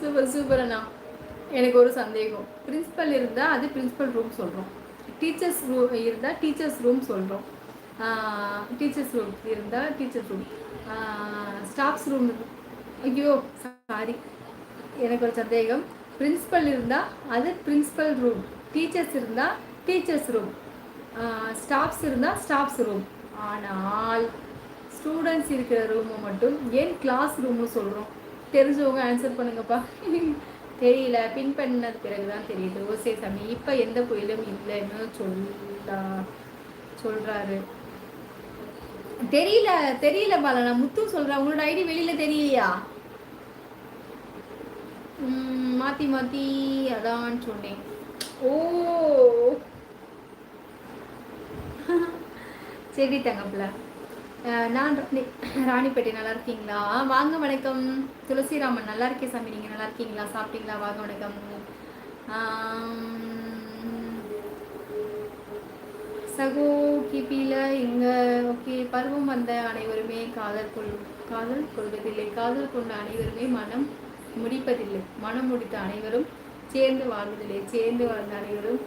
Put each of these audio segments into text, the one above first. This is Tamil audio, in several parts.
சூப்பர் சூப்பர் அண்ணா. எனக்கு ஒரு சந்தேகம். பிரின்ஸிபல் இருந்தால் அது பிரின்ஸிபல் ரூம் சொல்கிறோம் டீச்சர்ஸ் ரூம் இருந்தால் டீச்சர்ஸ் ரூம் சொல்கிறோம் டீச்சர்ஸ் ரூம் இருந்தால் டீச்சர்ஸ் ரூம் ஸ்டாஃப்ஸ் ரூம் ஐயோ சாரி எனக்கு ஒரு சந்தேகம். பிரின்ஸிபல் இருந்தால் அது பிரின்ஸிபல் ரூம் டீச்சர்ஸ் இருந்தால் டீச்சர்ஸ் ரூம் ஸ்டாஃப்ஸ் இருந்தால் ஸ்டாஃப்ஸ் ரூம் ஆனால் ஸ்டூடெண்ட்ஸ் இருக்கிற ரூமை மட்டும் ஏன் கிளாஸ் ரூம்னு சொல்கிறோம் தெரிஞ்சவங்க ஆன்சர் பண்ணுங்கப்பா. தெரியல பின் பண்ணது பிறகு தான் தெரியுது ஓசே சாமி இப்போ எந்த கோயிலும் இல்லைன்னு சொல்லா சொல்கிறாரு தெரியல தெரியல பாலா நான் முத்து சொல்கிறேன் உங்களோட ஐடி வெளியில் தெரியலையா? மாற்றி மாற்றி அதான் சொன்னேன். ஓ. சரி தங்கப்பில் நான் ராணிப்பேட்டை நல்லா இருக்கீங்களா? வாங்க வணக்கம். துளசிராமன் நல்லா இருக்கே சாமி. நீங்கள் நல்லா இருக்கீங்களா? சாப்பிட்டீங்களா? வாங்க வணக்கம். சகோ கிபியில் இங்கே ஓகே பருவம் வந்த அனைவருமே காதல் கொள் காதல் கொள்வதில்லை. காதல் கொண்ட அனைவருமே மனம் முடிப்பதில்லை. மனம் முடித்த அனைவரும் சேர்ந்து வாழ்வதில்லை. சேர்ந்து வாழ்ந்த அனைவரும்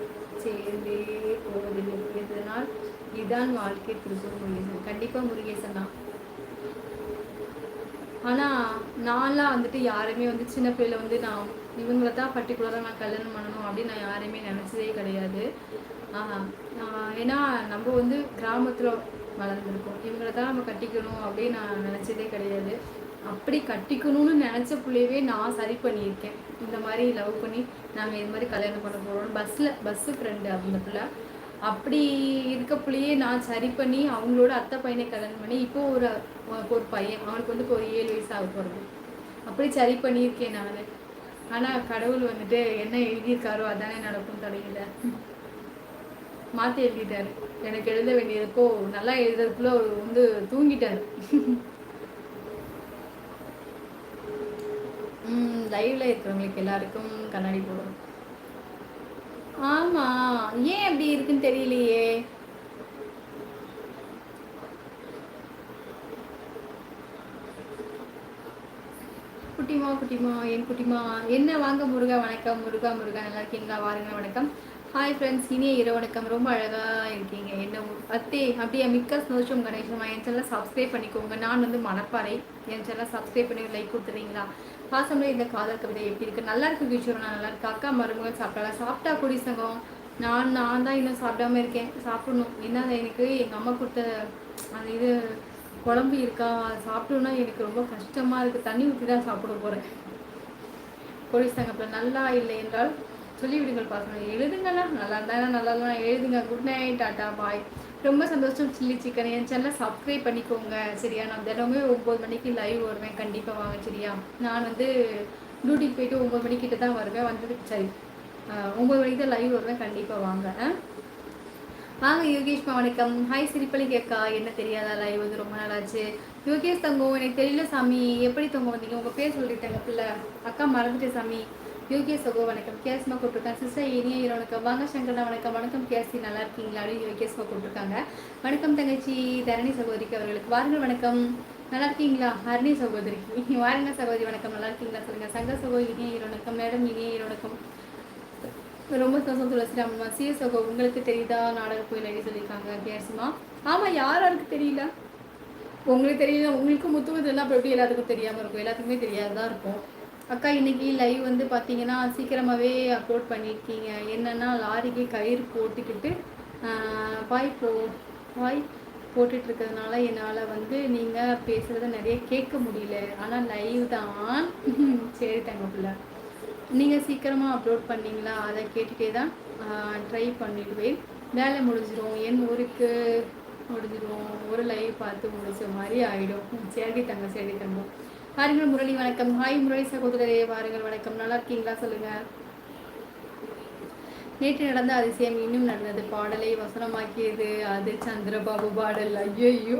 சேர்ந்தே போவதில்லை. இதனால் இதுதான் வாழ்க்கை திருப்பூர் முருகேசன். கண்டிப்பாக முருகேசன் தான். ஆனால் நான்லாம் வந்துட்டு யாருமே வந்து சின்ன பிள்ளைல வந்து நான் இவங்கள தான் பர்டிகுலராக நான் கல்யாணம் பண்ணணும் அப்படின்னு நான் யாரையுமே நினச்சதே கிடையாது. ஏன்னா நம்ம வந்து கிராமத்தில் வளர்ந்துருக்கோம். இவங்கள தான் நம்ம கட்டிக்கணும் அப்படின்னு நான் நினச்சதே கிடையாது. அப்படி கட்டிக்கணும்னு நினச்ச பிள்ளையவே நான் சரி பண்ணியிருக்கேன். இந்த மாதிரி லவ் பண்ணி நாங்கள் இது மாதிரி கல்யாணம் பண்ண போகிறோம் பஸ்ஸில் பஸ்ஸு ஃப்ரெண்டு அந்த பிள்ளை. அப்படி இருக்கப்புலையே நான் சரி பண்ணி அவங்களோட அத்தை பையனை கல்யாணம் பண்ணி இப்போ ஒரு ஒரு பையன் அவனுக்கு வந்து இப்போ ஒரு ஏழு வயசு ஆக போகிறது அப்படி சரி பண்ணியிருக்கேன் நான். ஆனால் கடவுள் வந்துட்டு என்ன எழுதியிருக்காரோ அதானே நடக்கும் தலையில மாற்றி எழுதிட்டாரு. எனக்கு எழுத வேண்டியதுக்கோ நல்லா எழுதுறதுக்குள்ள வந்து தூங்கிட்டாரு. லைவ்ல இருக்கிறவங்களுக்கு எல்லாருக்கும் கண்ணாடி போடும் ஆமா. ஏன் அப்படி இருக்குன்னு தெரியலையே. குட்டிமா குட்டிமா என் குட்டிமா என்ன வாங்க முருகா வணக்கம். முருகா முருகா நல்லா இருக்கீங்களா? வாருங்க வணக்கம். ஹாய் ஃப்ரெண்ட்ஸ் இனிய இரவு வணக்கம். ரொம்ப அழகாக இருக்கீங்க. என்ன அத்தே அப்படியே மிக்க சந்தோஷம் கணேசமா என் சேனல் சப்ஸ்கிரைப் பண்ணிக்கோங்க. நான் வந்து மணப்பாறை. என் சேனல் சப்ஸ்கிரைப் பண்ணி லைக் கொடுத்துறீங்களா? பாசமே இந்த காதல் கவிதை எப்படி இருக்கு? நல்லா இருக்கு கிஷோர் நான் நல்லா இருக்கு அக்கா மருமகள் சாப்பிட்டாலாம் சாப்பிட்டா குடி சங்கம். நான் நான் தான் இன்னும் சாப்பிடாம இருக்கேன். சாப்பிடணும். என்ன எனக்கு? எங்கள் அம்மா கொடுத்த அந்த இது குழம்பு இருக்கா? சாப்பிட்டோன்னா எனக்கு ரொம்ப கஷ்டமாக இருக்குது தண்ணி ஊற்றி தான் சாப்பிட போகிறேன் போலீஸ் தங்கப்பில் நல்லா இல்லை என்றால் சொல்லிவிடுங்கள் பாசனம் எழுதுங்களா நல்லா இருந்தா நல்லா எழுதுங்க. குட் நைட் டாட்டா பாய் ரொம்ப சந்தோஷம் சில்லி சிக்கன். என் சேனலில் சப்ஸ்கிரைப் பண்ணிக்கோங்க. சரியா? நான் தினமே ஒம்பது மணிக்கு லைவ் வருவேன். கண்டிப்பாக வாங்க சரியா? நான் வந்து டியூட்டிக்கு போயிட்டு ஒம்பது மணிக்கிட்ட தான் வருவேன். வந்ததுக்கு சரி. ஒம்பது மணிக்கு தான் லைவ் வருவேன். கண்டிப்பாக வாங்க. வாங்க யோகேஷ்மா வணக்கம். ஹாய் சிரிப்பலி அக்கா என்ன தெரியாதா லைவ் வந்து ரொம்ப நாளாச்சு. யோகேஷ் தங்கம் எனக்கு தெரியல சாமி. எப்படி தங்க வந்தீங்க? உங்கள் பேர் சொல்லிட்டேங்க பிள்ளை அக்கா மறந்துட்டேன் சாமி. யோகேஷ் சகோ வணக்கம். கேஸ்மா கூப்பிட்டுருக்காங்க. சிஸ்டர் இனிய வணக்கம். வாங்க சங்கரா வணக்கம். வணக்கம் கேசி நல்லா இருக்கீங்களா? அப்படின்னு யோகேஸ்மா கூப்பிட்டுருக்காங்க. வணக்கம் தங்கச்சி. தரணி சகோதரிக்கு அவர்களுக்கு. வாருங்கள் வணக்கம். நல்லா இருக்கீங்களா? ஹரணி சகோதரி வாருங்க சகோதரி வணக்கம். நல்லா இருக்கீங்களா? சொல்லுங்க. சங்க சகோ இனிய வணக்கம். மேடம் இனிய வணக்கம். ரொம்ப சந்தோஷம் துளசிராமன் சிய சகோ உங்களுக்கு தெரியுதா? நாடக போய் ஐடி சொல்லியிருக்காங்க. கேசுமா ஆமாம் யார் யாருக்கு தெரியல? உங்களுக்கு தெரியல உங்களுக்கும் முத்துவதுன்னா அப்போ எப்படி எல்லாத்துக்கும் தெரியாமல் இருக்கும்? எல்லாத்துக்குமே தெரியாதான் இருக்கும். அக்கா இன்னைக்கு லைவ் வந்து பார்த்தீங்கன்னா சீக்கிரமாகவே அப்லோட் பண்ணியிருக்கீங்க என்னென்னா லாரிக்கு கயிறு போட்டுக்கிட்டு வாய் போ வாய் போட்டுட்ருக்கிறதுனால என்னால் வந்து நீங்கள் பேசுகிறத நிறைய கேட்க முடியல. ஆனால் லைவ் தான். சரி தங்க பிள்ளை. நீங்கள் சீக்கிரமாக அப்லோட் பண்ணீங்களா? அதை கேட்டுகிட்டே தான் ட்ரை பண்ணிடுவேன். வேலை முடிஞ்சிடும் என் ஊருக்கு முடிஞ்சிடும் ஒரு லைவ் பார்த்து முடிச்ச மாதிரி ஆகிடும் சரி தங்க சரி தங்கம். பாருங்கள் முரளி வணக்கம். ஹாய் முரளி சகோதரரே. பாருங்கள் வணக்கம். நல்லா இருக்கீங்களா? சொல்லுங்கள் நேற்று நடந்த அதிசயம் இன்னும் நடந்தது. பாடலை வசனமாக்கியது அது சந்திரபாபு பாடல். ஐயோ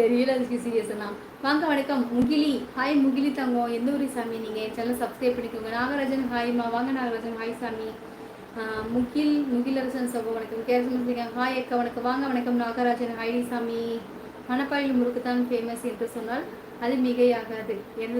தெரியல அதுக்கு சீரியஸ்னா வாங்க வணக்கம். முகிலி. ஹாய் முகிலி தங்கம். எந்த ஊரி சாமி நீங்கள் என் சேனல் சப்ஸ்கிரைப் பண்ணிக்கோங்க. நாகராஜன் ஹாய்மா வாங்க நாகராஜன். ஹாய் சாமி. முகில் முகிலரசன் சகோ வணக்கம். கேரசன் ஹாய் அக்கா. வணக்கம். வாங்க வணக்கம். நாகராஜன் ஹாய் சாமி. மணப்பாயில் முறுக்கு தான் ஃபேமஸ் என்று சொன்னால் அது மிகையாகாது.